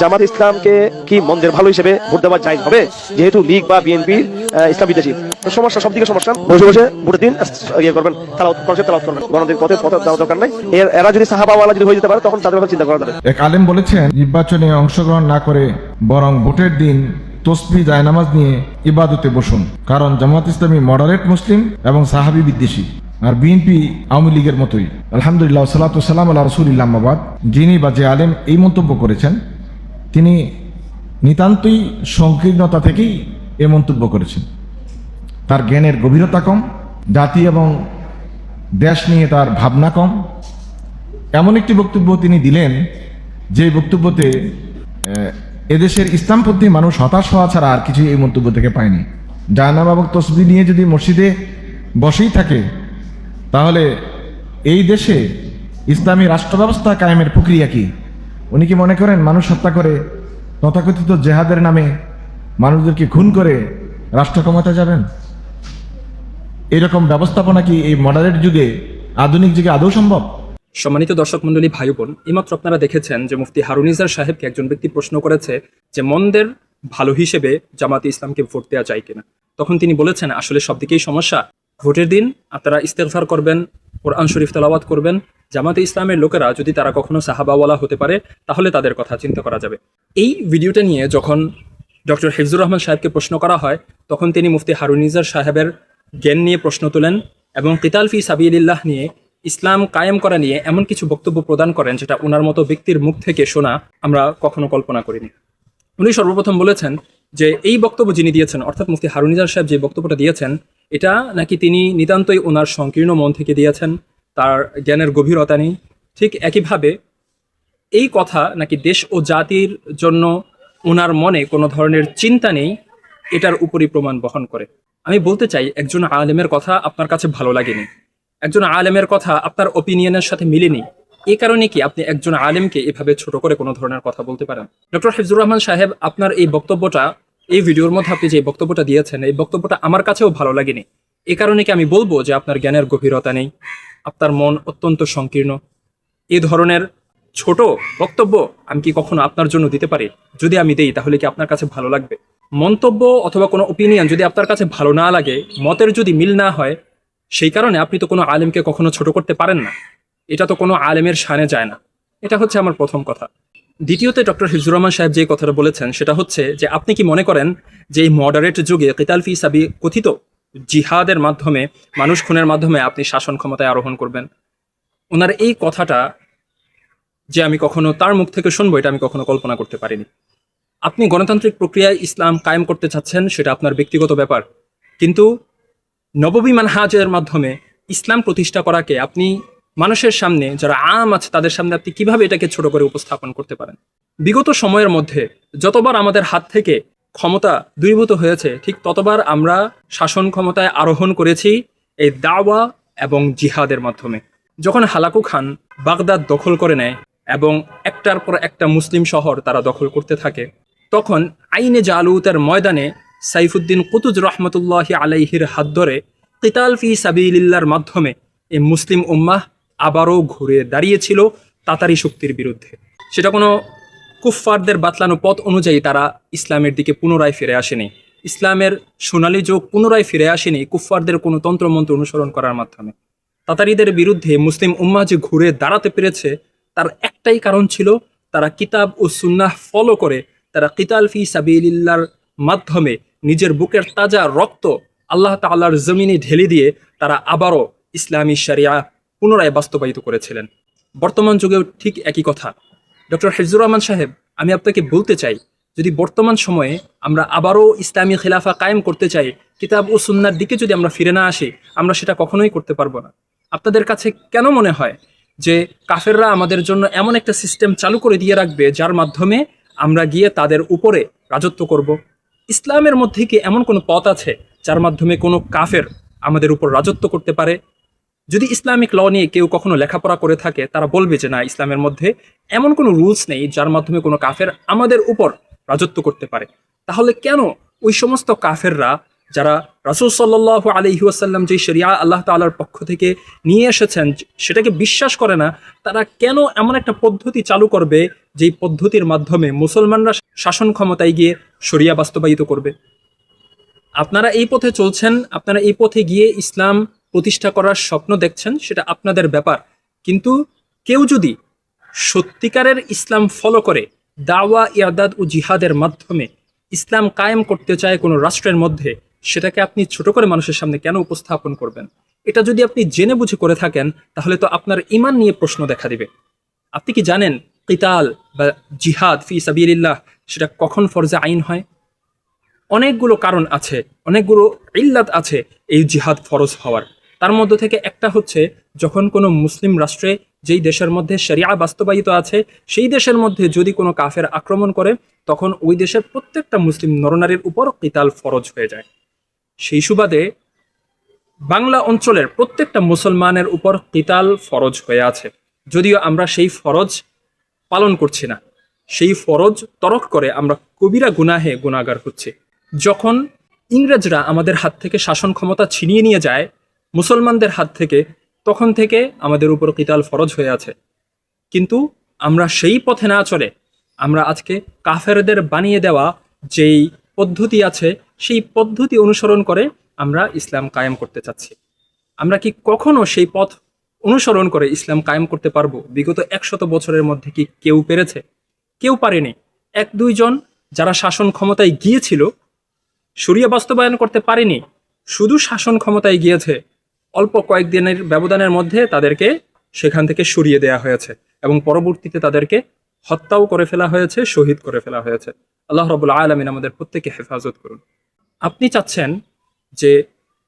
জামাত ইসলামকে কি মন্দের ভালো হিসেবে ভোট দেওয়া যায় হবে? যেহেতু লীগ বা বিএনপি ইসলাম বিদেশি সমস্যা সব দিকে সমস্যা, বসে বসে ভোটের দিন ইয়ে করবেন, তালাওয়াত করবেন। পথে পথে দেওয়ার দরকার নাই। এর যদি সাহাবাওয়ালা যদি হয়ে যেতে পারে, তখন তাদের কথা চিন্তা করা যাবে। এক আলেম বলেছেন, নির্বাচনে অংশগ্রহণ না করে বরং ভোটের দিন তসবি, জায়নামাজ নিয়ে ইবাদতে বসুন। কারণ জামাত ইসলামী মডারেট মুসলিম এবং সাহাবি বিদ্বেষী। আর বিএনপি আওয়ামী লীগের মতোই। আলহামদুলিল্লাহ সাল্লাতু সাল্লাম আল্লাহ রসুলিল্লাহ মাবাদ যিনি বা যে আলেম এই মন্তব্য করেছেন তিনি নিতান্তই সংকীর্ণতা থেকেই এ মন্তব্য করেছেন। তার জ্ঞানের গভীরতা কম, জাতি এবং দেশ নিয়ে তার ভাবনা কম। এমন একটি বক্তব্য তিনি দিলেন যে বক্তব্যতে এদেশের ইসলামপন্থী মানুষ হতাশ হওয়া ছাড়া আর কিছু এই মন্তব্য থেকে পায়নি। জায়নাম এবং তসবি নিয়ে যদি মসজিদে বসেই থাকে, তাহলে এই দেশে ইসলামী রাষ্ট্র ব্যবস্থা কায়েমের প্রক্রিয়া কি? উনি কি মনে করেন মানুষ হত্যা করে তথাকথিত জেহাদের নামে মানুষদেরকে খুন করে রাষ্ট্র ক্ষমতা যাবেন? এরকম ব্যবস্থাপনা কি এই মডারেট যুগে, আধুনিক যুগে আদৌ সম্ভব? সম্মানিত দর্শক মন্ডলী ভাই বোন, এইমাত্র আপনারা দেখেছেন যে মুফতি হারুনিজার সাহেবকে একজন ব্যক্তি প্রশ্ন করেছে যে মন্দের ভালো হিসেবে জামাতে ইসলামকে ভোট দেওয়া যায় কিনা। তখন তিনি বলেছেন, আসলে সব দিকেই সমস্যা। ভোটের দিন আপনারা ইস্তেগফার করবেন, কোরআন শরীফ তেলাওয়াত করবেন। জামাতে ইসলামের লোকেরা যদি তারা কখনো সাহাবাওয়ালা হতে পারে, তাহলে তাদের কথা চিন্তা করা যাবে। এই ভিডিওটা নিয়ে যখন ডক্টর হিফজুর রহমান সাহেবকে প্রশ্ন করা হয়, তখন তিনি মুফতি হারুনিজার সাহেবের জ্ঞান নিয়ে প্রশ্ন তোলেন এবং কিতাল ফি সাবিলিল্লাহ নিয়ে ইসলাম কায়েম করা নিয়ে এমন কিছু বক্তব্য প্রদান করেন যেটা ওনার মতো ব্যক্তির মুখ থেকে শোনা আমরা কখনো কল্পনা করিনি। উনি সর্বপ্রথম বলেছেন যে এই বক্তব্য যিনি দিয়েছেন, অর্থাৎ মুফতি হারুনিজার সাহেব যে বক্তব্যটা দিয়েছেন এটা নাকি তিনি নিতান্তই ওনার সংকীর্ণ মন থেকে দিয়েছেন? তার জ্ঞানের গভীরতা নেই। ঠিক একইভাবে এই কথা নাকি দেশ ও জাতির জন্য ওনার মনে কোনো ধরনের চিন্তা নেই, এটার উপরই প্রমাণ বহন করে। আমি বলতে চাই, একজন আলেমের কথা আপনার কাছে ভালো লাগেনি। একজন আলেমের কথা আপনার ওপিনিয়নের সাথে মিলেনি। এ কারণে কি আপনি একজন আলেমকে এভাবে ছোট করে কোনো ধরনের কথা বলতে পারেন? ডক্টর হিফজুর রহমান সাহেব, আপনার এই বক্তব্যটা এই ভিডিওর মধ্যে আপনি যে বক্তব্যটা দিয়েছেন, এই বক্তব্যটা আমার কাছেও ভালো লাগেনি। এ কারণে কি আমি বলব যে আপনার জ্ঞানের গভীরতা নেই? আপনার মন অত্যন্ত সংকীর্ণ। এই ধরনের ছোট বক্তব্য আমি কি কখনো আপনার জন্য দিতে পারি? যদি আমি দেই, তাহলে কি আপনার কাছে ভালো লাগবে? মন্তব্য অথবা কোনো ওপিনিয়ন যদি আপনার কাছে ভালো না লাগে, মতের যদি মিল না হয়, সেই কারণে আপনি তো কোনো আলেমকে কখনো ছোট করতে পারেন না। এটা তো কোনো আলেমের শানে যায় না। এটা হচ্ছে আমার প্রথম কথা। দ্বিতীয়তে ডক্টর হিজুর রহমান সাহেব যে কথাটা বলেছেন, সেটা হচ্ছে যে আপনি কি মনে করেন যে এই মডারেট যুগে কিতাল ফি সাবি কথিত জিহাদের মাধ্যমে, মানুষ খুনের মাধ্যমে আপনি শাসন ক্ষমতায় আরোহণ করবেন? ওনার এই কথাটা যে আমি কখনো তার মুখ থেকে শুনব, এটা আমি কখনো কল্পনা করতে পারিনি। আপনি গণতান্ত্রিক প্রক্রিয়ায় ইসলাম কায়েম করতে চাচ্ছেন, সেটা আপনার ব্যক্তিগত ব্যাপার। কিন্তু নববী মানহাজের মাধ্যমে ইসলাম প্রতিষ্ঠা করাকে আপনি মানুষের সামনে যারা আম আছে, তাদের সামনে আপনি কীভাবে এটাকে ছোট করে উপস্থাপন করতে পারেন? বিগত সময়ের মধ্যে যতবার আমাদের হাত থেকে ক্ষমতা দূরীভূত হয়েছে, ঠিক ততবার আমরা শাসন ক্ষমতায় আরোহণ করেছি এই দাওয়া এবং জিহাদের মাধ্যমে। যখন হালাকু খান বাগদাদ দখল করে নেয় এবং একটার পর একটা মুসলিম শহর তারা দখল করতে থাকে, তখন আইনে জালুতের ময়দানে সাইফুদ্দিন কুতুজ রহমতুল্লাহ আলাইহির হাত ধরে কিতাল ফি সাবিলিল্লার মাধ্যমে এই মুসলিম উম্মাহ আবারও ঘুরে দাঁড়িয়েছিল তাতারি শক্তির বিরুদ্ধে। সেটা কোনো কুফফারদের বাতলানো পথ অনুযায়ী তারা ইসলামের দিকে পুনরায় ফিরে আসেনি। ইসলামের সোনালী যোগ পুনরায় ফিরে আসেনি কুফফারদের কোনো তন্ত্রমন্ত্র অনুসরণ করার মাধ্যমে। তাতারিদের বিরুদ্ধে মুসলিম উম্মা যে ঘুরে দাঁড়াতে পেরেছে, তার একটাই কারণ ছিল তারা কিতাব ও সুন্নাহ ফলো করে, তারা কিতাল ফি সাবিলিল্লার মাধ্যমে নিজের বুকের তাজা রক্ত আল্লাহ তাল্লাহর জমিনে ঢেলে দিয়ে তারা আবারও ইসলামী শরিয়া পুনরায় বাস্তবায়িত করেছিলেন। বর্তমান যুগেও ঠিক একই কথা। ডক্টর হিজুর রহমান সাহেব, আমি আপনাকে বলতে চাই, যদি বর্তমান সময়ে আমরা আবারও ইসলামী খিলাফা কায়েম করতে চাই, কিতাব ও সুন্নার দিকে যদি আমরা ফিরে না আসি, আমরা সেটা কখনোই করতে পারব না। আপনাদের কাছে কেন মনে হয় যে কাফেররা আমাদের জন্য এমন একটা সিস্টেম চালু করে দিয়ে রাখবে, যার মাধ্যমে আমরা গিয়ে তাদের উপরে রাজত্ব করব? ইসলামের মধ্যে কি এমন কোনো পথ আছে, যার মাধ্যমে কোনো কাফের আমাদের উপর রাজত্ব করতে পারে? যদি ইসলামিক ল নিয়ে কেউ কখনো লেখাপড়া করে থাকে, তারা বলবে যে না, ইসলামের মধ্যে এমন কোনো রুলস নেই যার মাধ্যমে কোনো কাফের আমাদের উপর রাজত্ব করতে পারে। তাহলে কেন ওই সমস্ত কাফেররা, যারা রাসুল সাল্লাহ আলহিউসাল্লাম যে শরিয়া আল্লাহ তাল্লার পক্ষ থেকে নিয়ে এসেছেন, সেটাকে বিশ্বাস করে না, তারা কেন এমন একটা পদ্ধতি চালু করবে যেই পদ্ধতির মাধ্যমে মুসলমানরা শাসন ক্ষমতায় গিয়ে শরিয়া বাস্তবায়িত করবে? আপনারা এই পথে চলছেন, আপনারা এই পথে গিয়ে ইসলাম প্রতিষ্ঠা করার স্বপ্ন দেখছেন, সেটা আপনাদের ব্যাপার। কিন্তু কেউ যদি সত্যিকারের ইসলাম ফলো করে, দাওয়া, ইয়াদাদ ও জিহাদের মাধ্যমে ইসলাম কায়েম করতে চায় কোনো রাষ্ট্রের মধ্যে, সেটাকে আপনি ছোট করে মানুষের সামনে কেন উপস্থাপন করবেন? এটা যদি আপনি জেনে বুঝে করে থাকেন, তাহলে তো আপনার ইমান নিয়ে প্রশ্ন দেখা দিবে। আপনি কি জানেন কিতাল বা জিহাদ ফি সাবিলিল্লাহ, সেটা কখন ফরজে আইন হয়? অনেকগুলো কারণ আছে, অনেকগুলো ইল্লাত আছে এই জিহাদ ফরজ হওয়ার। তার মধ্যে থেকে একটা হচ্ছে যখন কোনো মুসলিম রাষ্ট্রে যেই দেশের মধ্যে শরিয়া বাস্তবায়িত আছে, সেই দেশের মধ্যে যদি কোনো কাফের আক্রমণ করে, তখন ওই দেশের প্রত্যেকটা মুসলিম নরনারীর উপর কিতাল ফরজ হয়ে যায়। সেই সুবাদে বাংলা অঞ্চলের প্রত্যেকটা মুসলমানের উপর কিতাল ফরজ হয়ে আছে। যদিও আমরা সেই ফরজ পালন করছি না, সেই ফরজ তরক করে আমরা কবিরা গুনাহে গুণাগার হচ্ছি। যখন ইংরেজরা আমাদের হাত থেকে শাসন ক্ষমতা ছিনিয়ে নিয়ে যায় মুসলমানদের হাত থেকে, তখন থেকে আমাদের উপর কিতাল ফরজ হয়ে আছে। কিন্তু আমরা সেই পথে না চলে আমরা আজকে কাফেরদের বানিয়ে দেওয়া যেই পদ্ধতি আছে, সেই পদ্ধতি অনুসরণ করে আমরা ইসলাম কায়েম করতে চাচ্ছি। আমরা কি কখনো সেই পথ অনুসরণ করে ইসলাম কায়েম করতে পারব? বিগত একশত বছরের মধ্যে কি কেউ পেরেছে? কেউ পারেনি। এক দুইজন যারা শাসন ক্ষমতায় গিয়েছিল সরিয়া বাস্তবায়ন করতে পারেনি, শুধু শাসন ক্ষমতায় গিয়েছে অল্প কয়েকদিনের ব্যবধানের মধ্যে তাদেরকে সেখান থেকে সরিয়ে দেয়া হয়েছে এবং পরবর্তীতে তাদেরকে হত্যাও করে ফেলা হয়েছে, শহীদ করে ফেলা হয়েছে। আল্লাহ রবুল আলমিন আমাদের প্রত্যেকে হেফাজত করুন। আপনি চাচ্ছেন যে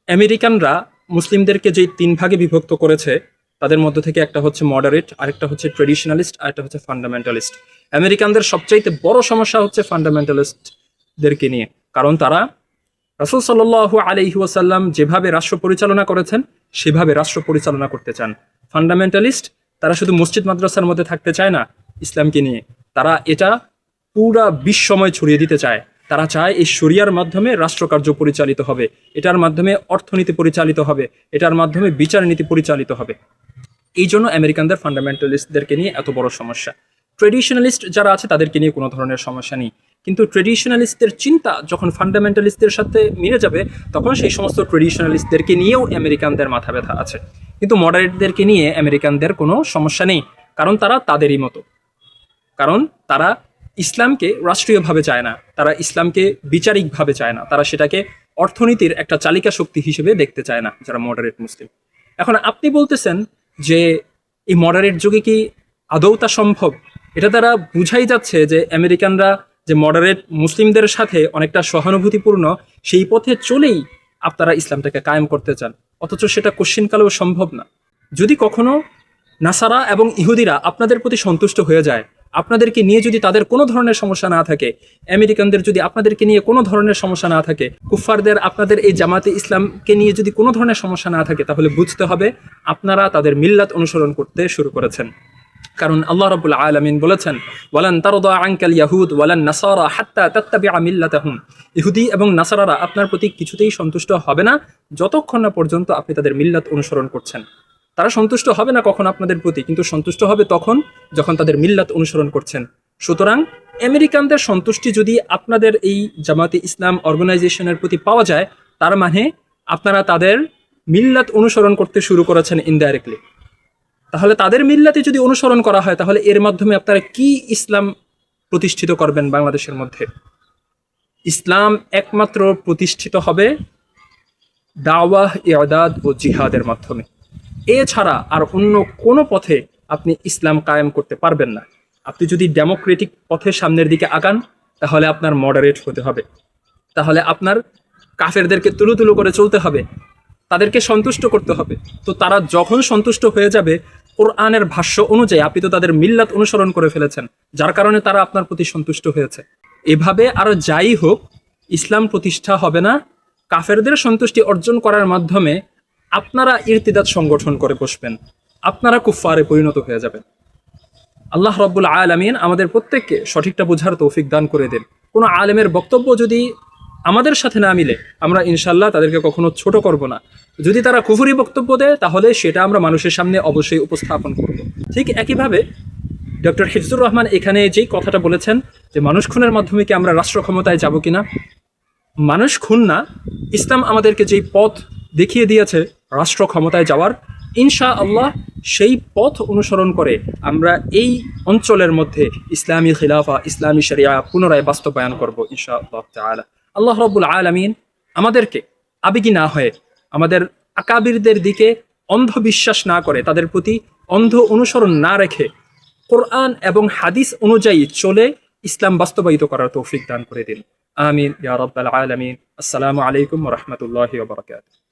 আমেরিকানরা মুসলিমদেরকে যে তিন ভাগে বিভক্ত করেছে, তাদের মধ্য থেকে একটা হচ্ছে মডারেট আরেকটা হচ্ছে ট্রেডিশনালিস্ট আর একটা হচ্ছে ফান্ডামেন্টালিস্ট আমেরিকানদের সবচাইতে বড় সমস্যা হচ্ছে ফান্ডামেন্টালিস্টদেরকে নিয়ে। কারণ তারা রাসুল সাল্লাহ আলহি ওয়াসাল্লাম যেভাবে রাষ্ট্র পরিচালনা করেছেন, সেভাবে রাষ্ট্র পরিচালনা করতে চান। ফান্ডামেন্টালিস্ট তারা শুধু মসজিদ মাদ্রাসার মধ্যে থাকতে চায় না ইসলামকে নিয়ে। তারা এটা পুরা বিশ্বময় ছড়িয়ে দিতে চায়। তারা চায় এই শরিয়ার মাধ্যমে রাষ্ট্রকার্য পরিচালিত হবে। এটার মাধ্যমে অর্থনীতি পরিচালিত হবে। এটার মাধ্যমে বিচার নীতি পরিচালিত হবে। এই জন্য আমেরিকানদের ফান্ডামেন্টালিস্টদেরকে নিয়ে এত বড় সমস্যা। ট্রেডিশনালিস্ট যারা আছে, তাদেরকে নিয়ে কোনো ধরনের সমস্যা নেই। কিন্তু ট্রেডিশনালিস্টদের চিন্তা যখন ফান্ডামেন্টালিস্টদের সাথে মিলে যাবে, তখন সেই সমস্ত ট্রেডিশনালিস্টদেরকে নিয়েও আমেরিকানদের মাথা ব্যথা আছে। কিন্তু মডারেটদেরকে নিয়ে আমেরিকানদের কোনো সমস্যা নেই, কারণ তারা তাদেরই মতো। কারণ তারা ইসলামকে রাষ্ট্রীয়ভাবে চায় না, তারা ইসলামকে বিচারিকভাবে চায় না, তারা সেটাকে অর্থনীতির একটা চালিকা শক্তি হিসেবে দেখতে চায় না, যারা মডারেট মুসলিম। এখন আপনি বলতেছেন যে এই মডারেট যুগে কি আদৌ তা সম্ভব? এটা তারা বুঝাই যাচ্ছে যে আমেরিকানরা যে মডারেট মুসলিমদের সাথে অনেকটা সহানুভূতিপূর্ণ, সেই পথে চলেই আপনারা ইসলামটাকে কায়েম করতে চান। অথচ সেটা কোশ্চিনকালেও সম্ভব না। যদি কখনো নাসারা এবং ইহুদিরা আপনাদের প্রতি সন্তুষ্ট হয়ে যায়, আপনাদেরকে নিয়ে যদি তাদের কোনো ধরনের সমস্যা না থাকে, আমেরিকানদের যদি আপনাদেরকে নিয়ে কোনো ধরনের সমস্যা না থাকে, কুফফারদের আপনাদের এই জামাতে ইসলামকে নিয়ে যদি কোনো ধরনের সমস্যা না থাকে, তাহলে বুঝতে হবে আপনারা তাদের মিল্লাত অনুসরণ করতে শুরু করেছেন। কারণ আল্লাহ রাব্বুল আলামিন বলেছেন, ওয়ালান তারদা আনকাল ইয়াহুদ, ওয়ালান নাসারা হাত্তা তাত্তাবিআ মিল্লাতাহুম। ইহুদি এবং নাসারারা আপনার প্রতি কিছুতেই সন্তুষ্ট হবে না যতক্ষণ না পর্যন্ত আপনি তাদের মিল্লাত অনুসরণ করছেন। তারা সন্তুষ্ট হবে না কখন আপনাদের প্রতি, কিন্তু সন্তুষ্ট হবে তখন যখন তাদের মিল্লাত অনুসরণ করছেন। সুতরাং আমেরিকানদের সন্তুষ্টি যদি আপনাদের এই জামাতে ইসলাম অর্গানাইজেশনের প্রতি পাওয়া যায়, তার মানে আপনারা তাদের মিল্লাত অনুসরণ করতে শুরু করেছেন ইনডাইরেক্টলি তাহলে তাদের মিল্লাতে যদি অনুসরণ করা হয়, তাহলে এর মাধ্যমে আপনারা কি ইসলাম প্রতিষ্ঠিত করবেন বাংলাদেশের মধ্যে? ইসলাম একমাত্র প্রতিষ্ঠিত হবে দাওয়াহ, ইয়াদাদ ও জিহাদের মাধ্যমে। এছাড়া আর অন্য কোনো পথে আপনি ইসলাম কায়েম করতে পারবেন না। আপনি যদি ডেমোক্রেটিক পথের সামনের দিকে আগান, তাহলে আপনার মডারেট হতে হবে। তাহলে আপনার কাফেরদেরকে তুলো তুলো করে চলতে হবে। তাদেরকে সন্তুষ্ট করতে হবে। তো তারা যখন সন্তুষ্ট হয়ে যাবে কোরআনের ভাষ্য অনুযায়ী আপনি তো তাদের মিল্লাত অনুসরণ করে ফেলেছেন, যার কারণে তারা আপনার প্রতি সন্তুষ্ট হয়েছে। এভাবে আরও যাই হোক, ইসলাম প্রতিষ্ঠা হবে না, কাফেরদের সন্তুষ্টি অর্জন করার মাধ্যমে আপনারা ইরতিদাত সংগঠন করে বসবেন, আপনারা কুফারে পরিণত হয়ে যাবেন। আল্লাহ রব্বুল আলমিন আমাদের প্রত্যেককে সঠিকটা বোঝার তৌফিক দান করে দেন। কোনো আলেমের বক্তব্য যদি আমাদের সাথে না মিলে আমরা ইনশাল্লাহ তাদেরকে কখনো ছোট করব না। যদি তারা কুফুরি বক্তব্য দেয়, তাহলে সেটা আমরা মানুষের সামনে অবশ্যই উপস্থাপন করব। ঠিক একইভাবে ডক্টর হিফজুর রহমান এখানে যেই কথাটা বলেছেন যে, মানুষ খুনের মাধ্যমে কি আমরা রাষ্ট্র ক্ষমতায় যাব কিনা? মানুষ খুন না, ইসলাম আমাদেরকে যেই পথ দেখিয়ে দিয়েছে রাষ্ট্র ক্ষমতায় যাওয়ার ইনশা আল্লাহ সেই পথ অনুসরণ করে আমরা এই অঞ্চলের মধ্যে ইসলামী খিলাফা, ইসলামী শরিয়া পুনরায় বাস্তবায়ন করব ইনশা আল্লাহ তাআলা। আল্লাহ রবুল আলমিন আমাদেরকে আবেগী না হয়ে আমাদের আকাবিরদের দিকে অন্ধ বিশ্বাস না করে, তাদের প্রতি অন্ধ অনুসরণ না রেখে কোরআন এবং হাদিস অনুযায়ী চলে ইসলাম বাস্তবায়িত করার তৌফিক দান করে দিন। আমিন, ইয়া আলমিন। আসসালামু আলাইকুম রহমতুল্লাহ বারাকাতুহু।